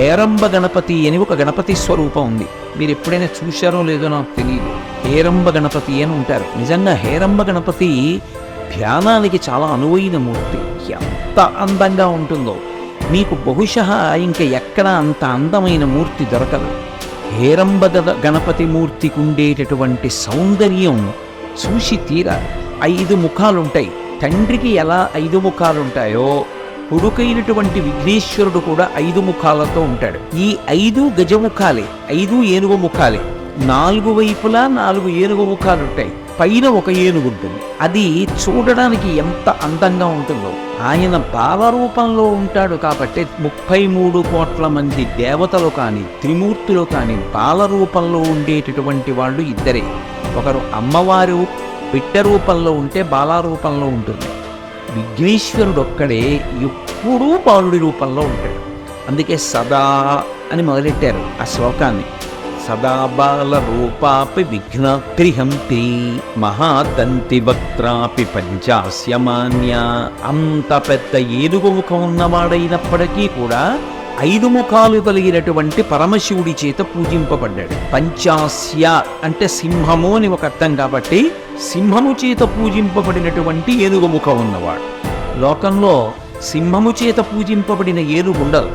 హేరంబ గణపతి అని ఒక గణపతి స్వరూపం ఉంది. మీరు ఎప్పుడైనా చూశారో లేదో నాకు తెలియదు హేరంబ గణపతి అని ఉంటారు. నిజంగా హేరంబ గణపతి ధ్యానానికి చాలా అనువైన మూర్తి. ఎంత అందంగా ఉంటుందో. మీకు బహుశా ఇంకా ఎక్కడ అంత అందమైన మూర్తి దొరకదు. హేరంబ గణపతి మూర్తికి ఉండేటటువంటి సౌందర్యం చూసి తీరా ఐదు ముఖాలుంటాయి. తండ్రికి ఎలా ఐదు ముఖాలుంటాయో కొడుకైనటువంటి విఘ్నేశ్వరుడు కూడా ఐదు ముఖాలతో ఉంటాడు. ఈ ఐదు గజముఖాలే ఐదు ఏనుగు ముఖాలే. నాలుగు వైపులా నాలుగు ఏనుగు ముఖాలు ఉంటాయి. పైన ఒక ఏనుగు ఉంటుంది. అది చూడడానికి ఎంత అందంగా ఉంటుందో. ఆయన భావరూపంలో ఉంటాడు కాబట్టి ముప్పై మూడు కోట్ల మంది దేవతలు కానీ త్రిమూర్తులు కానీ బాలరూపంలో ఉండేటటువంటి వాళ్ళు ఇద్దరే. ఒకరు అమ్మవారు బిడ్డ రూపంలో ఉంటే బాలారూపంలో ఉంటుంది. విఘ్నేశ్వరుడు ఒక్కడే ఎప్పుడూ బాలుడి రూపంలో ఉంటాడు. అందుకే సదా అని మొదలెట్టారు ఆ శ్లోకాన్ని. సదా బాల రూపాపి విఘ్నాత్రిహంతి మహాదంతి వక్త్రాపి పంచాస్యమాన్య. అంత పెద్ద ఏనుగు ముఖం ఉన్నవాడైనప్పటికీ కూడా ఐదు ముఖాలు కలిగినటువంటి పరమశివుడి చేత పూజింపబడ్డాడు. పంచాస్య అంటే సింహము అని ఒక అర్థం కాబట్టి సింహము చేత పూజింపబడినటువంటి ఏనుగు ముఖం ఉన్నవాడు. లోకంలో సింహము చేత పూజింపబడిన ఏనుగు ఉండదు.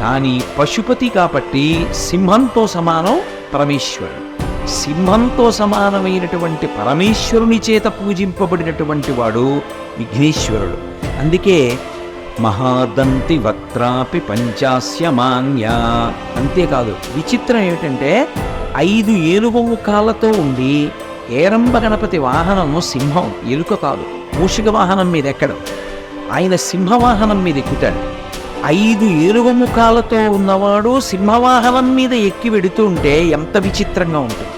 కానీ పశుపతి కాబట్టి సింహంతో సమానం పరమేశ్వరుడు. సింహంతో సమానమైనటువంటి పరమేశ్వరుని చేత పూజింపబడినటువంటి వాడు విఘ్నేశ్వరుడు. అందుకే మహాదంతి వక్త్రాపి పంచాస్యమాన్య. అంతేకాదు విచిత్రం ఏమిటంటే ఐదు ఏనుగు కాళ్ళతో ఉండి ఏరంబ గణపతి వాహనము సింహం ఎలుక కాదు మూషిక వాహనం మీద ఎక్కడం. ఆయన సింహవాహనం మీద ఎక్కుతాడు. ఐదు ఏనుగు ముఖాలతో ఉన్నవాడు సింహవాహనం మీద ఎక్కి వెడుతుంటే ఎంత విచిత్రంగా ఉంటుంది.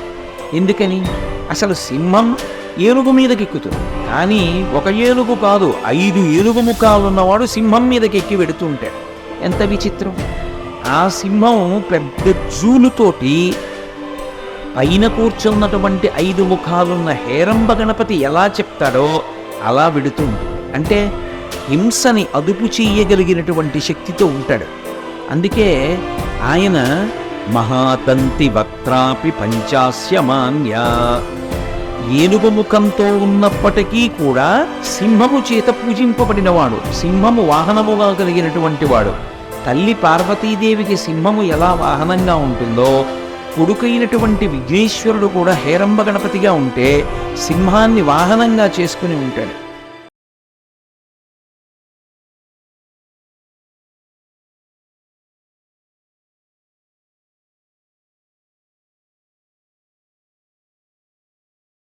ఎందుకని? అసలు సింహం ఏనుగు మీదకెక్కుతుంది కానీ ఒక ఏనుగు కాదు ఐదు ఏనుగు ముఖాలున్నవాడు సింహం మీదకెక్కి వెడుతుంటాడు ఎంత విచిత్రం. ఆ సింహం పెద్ద జూలుతోటి పైన కూర్చున్నటువంటి ఐదు ముఖాలున్న హేరంబ గణపతి ఎలా చెప్తాడో అలా విడుతుంది అంటే హింసని అదుపు చేయగలిగినటువంటి శక్తితో ఉంటాడు. అందుకే ఆయన మహాతంతి వక్త్రాపి పంచాస్యమాన్య. ఏనుగు ముఖంతో ఉన్నప్పటికీ కూడా సింహము చేత పూజింపబడినవాడు సింహము వాహనముగా కలిగినటువంటి వాడు. తల్లి పార్వతీదేవికి సింహము ఎలా వాహనంగా ఉంటుందో కొడుకైనటువంటి విఘ్నేశ్వరుడు కూడా హేరంబ గణపతిగా ఉంటే సింహాన్ని వాహనంగా చేసుకుని ఉంటాడు.